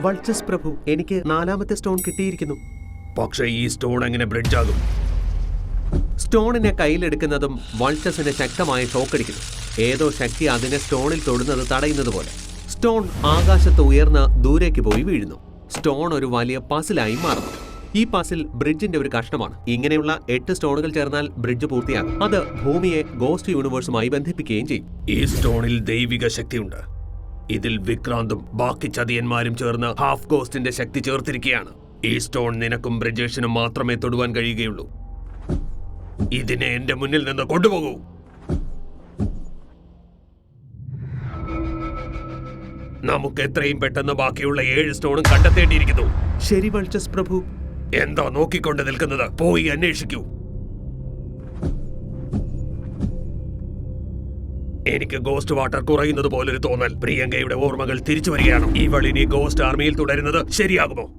വൾച്ചസ് പ്രഭു എനിക്ക് നാലാമത്തെ സ്റ്റോൺ കിട്ടിയിരിക്കുന്നു. പക്ഷേ ഈ സ്റ്റോൺ എങ്ങനെ ബ്രിഡ്ജ് ആകും? സ്റ്റോണിനെ കയ്യിലെടുക്കുന്നതും വൾച്ചസിന് ശക്തമായ ഷോക്കടിക്കുന്നു. ഏതോ ശക്തി അതിനെ സ്റ്റോണിൽ തൊടുന്നത് തടയുന്നത് പോലെ സ്റ്റോൺ ആകാശത്ത് ഉയർന്ന് ദൂരേക്ക് പോയി വീഴുന്നു. സ്റ്റോൺ ഒരു വലിയ പസിലായി മാറുന്നു. ഈ പസിൽ ബ്രിഡ്ജിന്റെ ഒരു കഷ്ണമാണ്. ഇങ്ങനെയുള്ള എട്ട് സ്റ്റോണുകൾ ചേർന്നാൽ ബ്രിഡ്ജ് പൂർത്തിയാകും. അത് ഭൂമിയെ ഗോസ്റ്റ് യൂണിവേഴ്സുമായി ബന്ധിപ്പിക്കുകയും ചെയ്യും. ഈ സ്റ്റോണിൽ ദൈവിക ശക്തിയുണ്ട്. ഇതിൽ വിക്രാന്തും ബാക്കി ചതിയന്മാരും ചേർന്ന് ഹാഫ് ഗോസ്റ്റിന്റെ ശക്തി ചേർത്തിരിക്കുകയാണ്. ഈ സ്റ്റോൺ നിനക്കും ബ്രിജേഷിനും മാത്രമേ തൊടുവാൻ കഴിയുകയുള്ളൂ. ഇതിനെ എന്റെ മുന്നിൽ നിന്ന് കൊണ്ടുപോകൂ. നമുക്ക് എത്രയും പെട്ടെന്ന് ബാക്കിയുള്ള ഏഴ് സ്റ്റോണും കണ്ടെത്തേണ്ടിയിരിക്കുന്നു. ശരി വൾച്ചസ് പ്രഭു. എന്താ നോക്കിക്കൊണ്ട് നിൽക്കുന്നത്? പോയി അന്വേഷിക്കൂ. എനിക്ക് ഗോസ്റ്റ് വാട്ടർ കുറയുന്നത് പോലൊരു തോന്നൽ. പ്രിയങ്കയുടെ ഓർമ്മകൾ തിരിച്ചു വരികയാണ്. ഇവൾ ഇനി ഗോസ്റ്റ് ആർമിയിൽ തുടരുന്നത് ശരിയാകുമോ?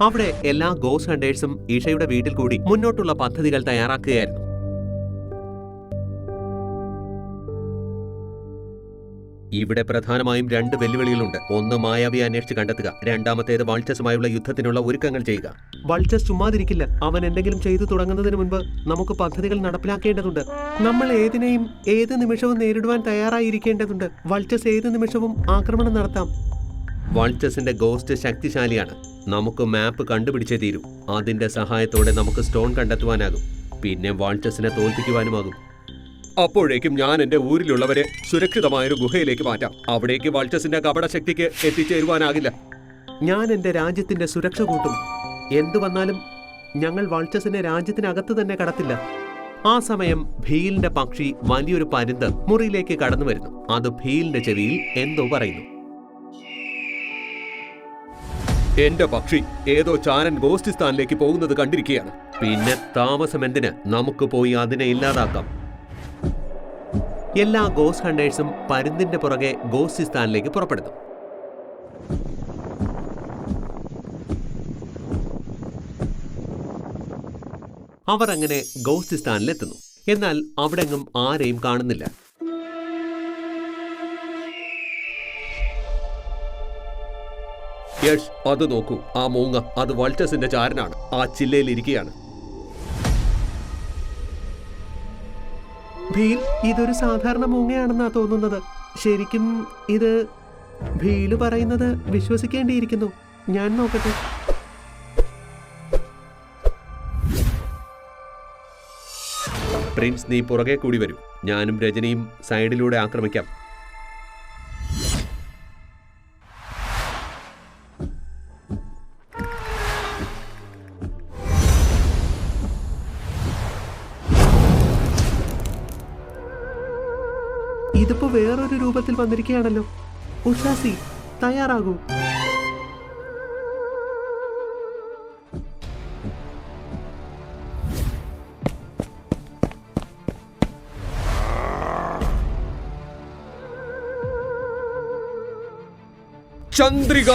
അവിടെ എല്ലാ ഗോസ് ഹണ്ടേഴ്സും ഈഷയുടെ വീട്ടിൽ കൂടി മുന്നോട്ടുള്ള പദ്ധതികൾ തയ്യാറാക്കുകയായിരുന്നു. ഇവിടെ പ്രധാനമായും രണ്ട് വെല്ലുവിളികളുണ്ട്. ഒന്ന് മായാവിയെ അന്വേഷിച്ച് കണ്ടെത്തുക. രണ്ടാമത്തേത് വാൾച്ചസുമായുള്ള യുദ്ധത്തിനുള്ള ഒരുക്കങ്ങൾ ചെയ്യുക. വൾച്ചസ് ചുമ്മാതിരിക്കില്ല. അവൻ എന്തെങ്കിലും ചെയ്തു തുടങ്ങുന്നതിന് മുൻപ് നമുക്ക് പദ്ധതികൾ നടപ്പിലാക്കേണ്ടതുണ്ട്. നമ്മൾ ഏതിനെയും ഏത് നിമിഷവും നേരിടുവാൻ തയ്യാറായിരിക്കേണ്ടതുണ്ട്. വൾച്ചസ് ഏത് നിമിഷവും ആക്രമണം നടത്താം. വാൾച്ചസിന്റെ ഗോസ്റ്റ് ശക്തിശാലിയാണ്. നമുക്ക് മാപ്പ് കണ്ടുപിടിച്ചേ തീരൂ. അതിന്റെ സഹായത്തോടെ നമുക്ക് സ്റ്റോൺ കണ്ടെത്തുവാനാകും. പിന്നെ വാൾച്ചസിനെ തോൽപ്പിക്കുവാനുമാകും. അപ്പോഴേക്കും ഞാൻ എന്റെ ഊരിലുള്ളവരെ സുരക്ഷിതമായൊരു ഗുഹയിലേക്ക് മാറ്റാം. അവിടേക്ക് വാൾച്ചസിന്റെ കപടശക്തിക്ക് എത്തിച്ചേരുവാനാകില്ല. ഞാൻ എന്റെ രാജ്യത്തിന്റെ സുരക്ഷ കൂട്ടും. എന്തു വന്നാലും ഞങ്ങൾ വൾച്ചസിനെ രാജ്യത്തിനകത്ത് തന്നെ കടത്തില്ല. ആ സമയം ഭീലിന്റെ പക്ഷി വലിയൊരു പരുന്ത് മുറിയിലേക്ക് കടന്നു വരുന്നു. അത് ഭീലിന്റെ ചെവിയിൽ എന്തോ പറയുന്നു. എന്റെ പക്ഷി ഏതോ ചാരൻ ഗോസ്റ്റിസ്ഥാനിലേക്ക് പോകുന്നത് കണ്ടിരിക്കുകയാണ്. പിന്നെ താമസം എന്തിന് നമുക്ക് പോയി അതിനെ ഇല്ലാതാക്കാം. എല്ലാ ഗോസ് ഹണ്ടേഴ്സും പരുന്തിന്റെ പുറകെ ഗോസിസ്ഥാനിലേക്ക് പുറപ്പെടുന്നു. അവർ അങ്ങനെ ഗോസിസ്ഥാനിലെത്തുന്നു. എന്നാൽ അവിടെങ്ങും ആരെയും കാണുന്നില്ല. യഷ് അത് നോക്കൂ. ആ മൂങ്ങ അത് വൾച്ചസിന്റെ ചാരനാണ്. ആ ചില്ലയിൽ ഇരിക്കുകയാണ്. ഭീൽ ഇതൊരു സാധാരണ മൂങ്ങയാണെന്നാ തോന്നുന്നത്. ശരിക്കും ഇത് ഭീൽ പറയുന്നത് വിശ്വസിക്കേണ്ടിയിരിക്കുന്നു. ഞാൻ നോക്കട്ടെ. പ്രിൻസ് നീ പുറകെ കൂടി വരൂ. ഞാനും രജനിയും സൈഡിലൂടെ ആക്രമിക്കാം. ഇതിപ്പോ വേറൊരു രൂപത്തിൽ വന്നിരിക്കുകയാണല്ലോ. ഉഷാസി തയ്യാറാകൂ. ചന്ദ്രിക.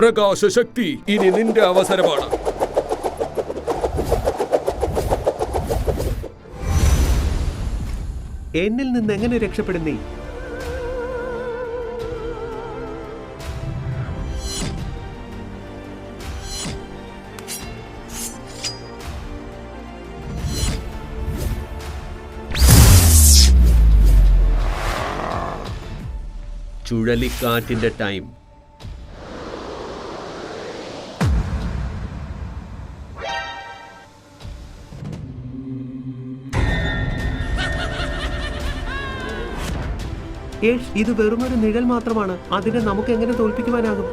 പ്രകാശശക്തി ഇനി നിന്റെ അവസരമാണ്. എന്നിൽ നിന്ന് എങ്ങനെ രക്ഷപ്പെടും നീ ചുഴലിക്കാറ്റിന്റെ ടൈം. യേഷ് ഇത് വെറുമൊരു നിഴൽ മാത്രമാണ്. അതിനെ നമുക്ക് എങ്ങനെ തോൽപ്പിക്കുവാനാകും?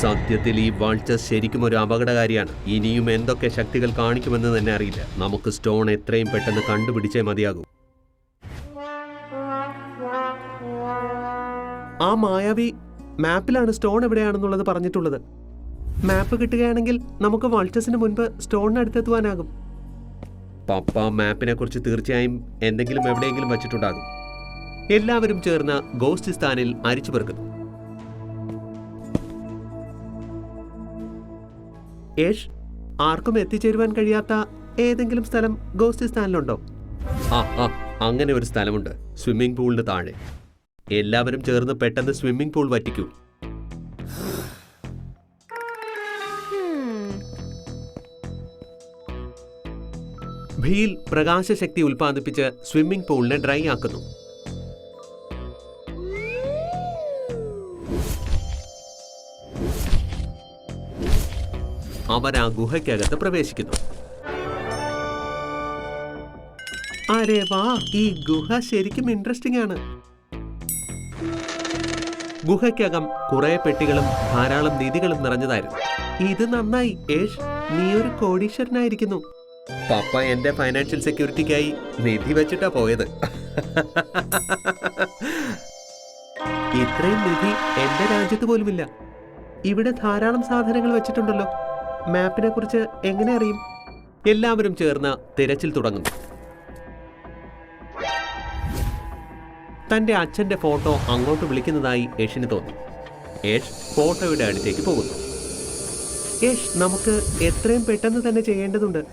സത്യത്തിൽ ഈ വാൾച്ച ശരിക്കും ഒരു അപകടകാരിയാണ്. ഇനിയും എന്തൊക്കെ ശക്തികൾ കാണിക്കുമെന്ന് തന്നെ അറിയില്ല. നമുക്ക് സ്റ്റോൺ എത്രയും പെട്ടെന്ന് കണ്ടുപിടിച്ചേ മതിയാകൂ. ആ മായാവി മാപ്പിലാണ് സ്റ്റോൺ എവിടെയാണെന്നുള്ളത് പറഞ്ഞിട്ടുള്ളത്. മാപ്പ് കിട്ടുകയാണെങ്കിൽ നമുക്ക് വൾച്ചസിന് മുൻപ് സ്റ്റോണിനടുത്തെത്തുവാനാകും പപ്പ മാപ്പിനെ കുറിച്ച് തീർച്ചയായും എന്തെങ്കിലും എവിടെയെങ്കിലും വെച്ചിട്ടുണ്ടാകും. എല്ലാവരും ചേർന്ന് ഗോസ്റ്റ് സ്ഥാനിൽ അരിച്ചു പെറുക്കുന്നു. യേഷ് ആർക്കും എത്തിച്ചേരുവാൻ കഴിയാത്ത ഏതെങ്കിലും സ്ഥലം ഗോസ്റ്റ് സ്ഥാനിലുണ്ടോ? ആ ആ അങ്ങനെ ഒരു സ്ഥലമുണ്ട്. സ്വിമ്മിംഗ് പൂളിന് താഴെ. എല്ലാവരും ചേർന്ന് പെട്ടെന്ന് സ്വിമ്മിംഗ് പൂൾ വറ്റിക്കൂ. ഭീൽ പ്രകാശശക്തി ഉൽപ്പാദിപ്പിച്ച് സ്വിമ്മിംഗ് പൂളിനെ ഡ്രൈ ആക്കുന്നു. അവർ ആ ഗുഹയ്ക്കകത്ത് പ്രവേശിക്കുന്നു. അരേ വാ ഈ ഗുഹ ശരിക്കും ഇൻട്രസ്റ്റിംഗ് ആണ്. ഗുഹയ്ക്കകം കുറെ പെട്ടികളും ധാരാളം നിധികളും നിറഞ്ഞതായിരുന്നു. ഇത് നന്നായി ഏഷ് നീ ഒരു കോടീശ്വരനായിരിക്കുന്നു. പപ്പ എന്റെ ഫൈനാൻഷ്യൽ സെക്യൂരിറ്റിക്കായി നിധി വെച്ചിട്ടാ പോയത്. ഇത്രയും നിധി എന്റെ രാജ്യത്ത് പോലുമില്ല. ഇവിടെ ധാരാളം സാധനങ്ങൾ വെച്ചിട്ടുണ്ടല്ലോ. മാപ്പിനെ കുറിച്ച് എങ്ങനെ അറിയും? എല്ലാവരും ചേർന്ന് തിരച്ചിൽ തുടങ്ങുന്നു. തന്റെ അച്ഛന്റെ ഫോട്ടോ അങ്ങോട്ട് വിളിക്കുന്നതായി യേഷിന് തോന്നി. യേഷ് ഫോട്ടോയുടെ അടുത്തേക്ക് പോകുന്നു. യേഷ് നമുക്ക് എത്രയും പെട്ടെന്ന് തന്നെ ചെയ്യേണ്ടതുണ്ട്.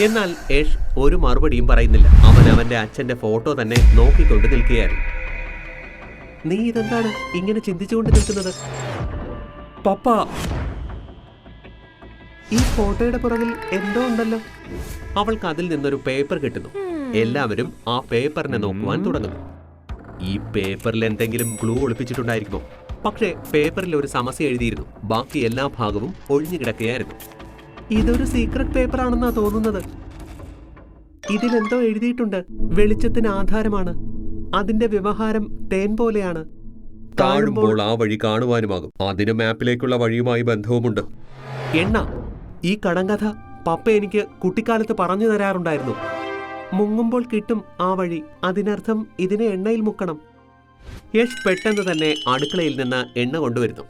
എന്നാൽ യേഷ് ഒരു മറുപടിയും പറയുന്നില്ല. അവൻ അവന്റെ അച്ഛന്റെ ഫോട്ടോ തന്നെ നോക്കിക്കൊണ്ട് നിൽക്കുകയായിരുന്നു. നീ ഇതെന്താണ് ഇങ്ങനെ ചിന്തിച്ചുകൊണ്ട് നിൽക്കുന്നത്? പപ്പ ഈ ഫോട്ടോയുടെ പുറകിൽ എന്തോ ഉണ്ടല്ലോ. അവൾക്ക് അതിൽ നിന്നൊരു പേപ്പർ കിട്ടുന്നു. എല്ലാവരും ആ പേപ്പറിനെ നോക്കുവാൻ തുടങ്ങുന്നു. ഈ പേപ്പറിൽ എന്തെങ്കിലും ഗ്ലൂ ഒളിപ്പിച്ചിട്ടുണ്ടായിരിക്കുമോ? പക്ഷേ പേപ്പറിൽ ഒരു സമസ്യ എഴുതിയിരുന്നു. ബാക്കി എല്ലാ ഭാഗവും ഒഴിഞ്ഞു കിടക്കുകയായിരുന്നു. ഇതൊരു സീക്രട്ട് പേപ്പർ ആണെന്നാ തോന്നുന്നത്. ഇതിലെന്തോ എഴുതിയിട്ടുണ്ട്. വെളിച്ചത്തിന് ആധാരമാണ്. അതിന്റെ വ്യവഹാരം തേൻ പോലെയാണ്. താഴുമ്പോൾ ആ വഴി കാണുവാനുമാകും. അതിന് മാപ്പിലേക്കുള്ള വഴിയുമായി ബന്ധവുമുണ്ട്. എണ്ണ. ഈ കടങ്കഥ പപ്പ എനിക്ക് കുട്ടിക്കാലത്ത് പറഞ്ഞു തരാറുണ്ടായിരുന്നു. മുങ്ങുമ്പോൾ കിട്ടും ആ വഴി. അതിനർത്ഥം ഇതിനെ എണ്ണയിൽ മുക്കണം. യശ് പെട്ടെന്ന് തന്നെ അടുക്കളയിൽ നിന്ന് എണ്ണ കൊണ്ടുവരുന്നു.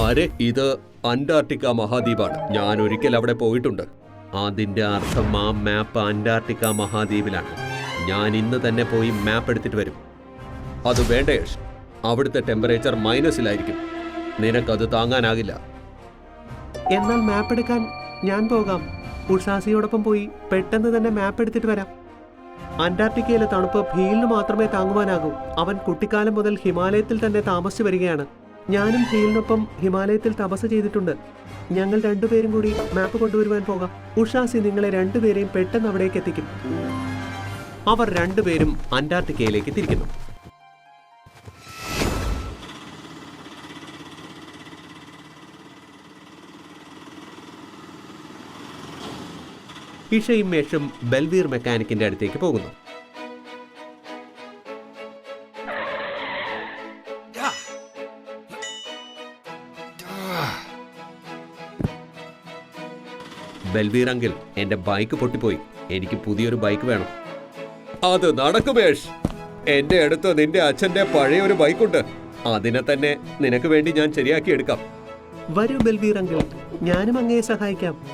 അരെ ഇത് അന്റാർട്ടിക്ക മഹാദ്വീപാണ്. ഞാൻ ഒരിക്കൽ അവിടെ പോയിട്ടുണ്ട്. അതിന്റെ അർത്ഥം ആ മാപ്പ് അന്റാർട്ടിക്ക മഹാദ്വീപിലാണ്. ഞാൻ ഇന്ന് തന്നെ പോയി മാപ്പ് എടുത്തിട്ട് വരും. അത് വേണ്ട യഷ് അവിടുത്തെ ടെമ്പറേച്ചർ മൈനസിലായിരിക്കും നിനക്കത് താങ്ങാനാകില്ല. എന്നാൽ മാപ്പ് എടുക്കാൻ ഞാൻ പോകാം. ഉഷാസിയോടൊപ്പം പോയി പെട്ടെന്ന് തന്നെ മാപ്പ് എടുത്തിട്ട് വരാം. അന്റാർട്ടിക്കയിലെ തണുപ്പ് ഭീലിന് മാത്രമേ താങ്ങുവാനാകൂ. അവൻ കുട്ടിക്കാലം മുതൽ ഹിമാലയത്തിൽ തന്നെ താമസിച്ചു വരികയാണ്. ഞാനും ഭീലിനൊപ്പം ഹിമാലയത്തിൽ തപസ് ചെയ്തിട്ടുണ്ട്. ഞങ്ങൾ രണ്ടുപേരും കൂടി മാപ്പ് കൊണ്ടുവരുവാൻ പോകാം. ഉഷാസി നിങ്ങളെ രണ്ടുപേരെയും പെട്ടെന്ന് അവിടേക്ക് എത്തിക്കും. അവർ രണ്ടുപേരും അന്റാർട്ടിക്കയിലേക്ക് തിരിക്കുന്നു. ഇഷയും മേഷും ബൽവീർ മെക്കാനിക്കിന്റെ അടുത്തേക്ക് പോകുന്നു. ബൽവീർ അങ്കിൾ എന്റെ ബൈക്ക് പൊട്ടിപ്പോയി. എനിക്ക് പുതിയൊരു ബൈക്ക് വേണം. അത് നടക്കുമേഷ് എന്റെ അടുത്ത് നിന്റെ അച്ഛന്റെ പഴയ ഒരു ബൈക്കുണ്ട്. അതിനെ തന്നെ നിനക്ക് വേണ്ടി ഞാൻ ശരിയാക്കി എടുക്കാം. വരൂ ബൽവീർ അങ്കിൾ ഞാനും അങ്ങയെ സഹായിക്കാം.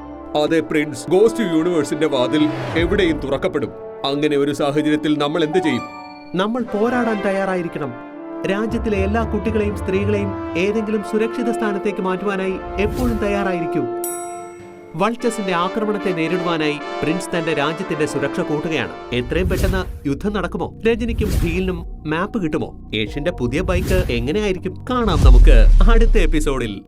അതെ പ്രിൻസ്. ഗോസ്റ്റ് യൂണിവേഴ്സിന്റെ വാതിൽ എവിടെയും തുറക്കപ്പെടും. അങ്ങനെ ഒരു സാഹചര്യത്തിൽ നമ്മൾ എന്ത് ചെയ്യും? നമ്മൾ പോരാടാൻ തയ്യാറായിരിക്കണം. രാജ്യത്തിലെ എല്ലാ കുട്ടികളെയും സ്ത്രീകളെയും ഏതെങ്കിലും സുരക്ഷിത സ്ഥാനത്തേക്ക് മാറ്റുവാനായി എപ്പോഴും തയ്യാറായിരിക്കും. വൾച്ചസിന്റെ ആക്രമണത്തെ നേരിടുവാനായി പ്രിൻസ് തന്റെ രാജ്യത്തിന്റെ സുരക്ഷ കൂട്ടുകയാണ്. എത്രയും പെട്ടെന്ന് യുദ്ധം നടക്കുമോ? രജനിക്കും ഭീലിനും മാപ്പ് കിട്ടുമോ? ഏഷ്യന്റെ പുതിയ ബൈക്ക് എങ്ങനെയായിരിക്കും? കാണാം നമുക്ക് അടുത്ത എപ്പിസോഡിൽ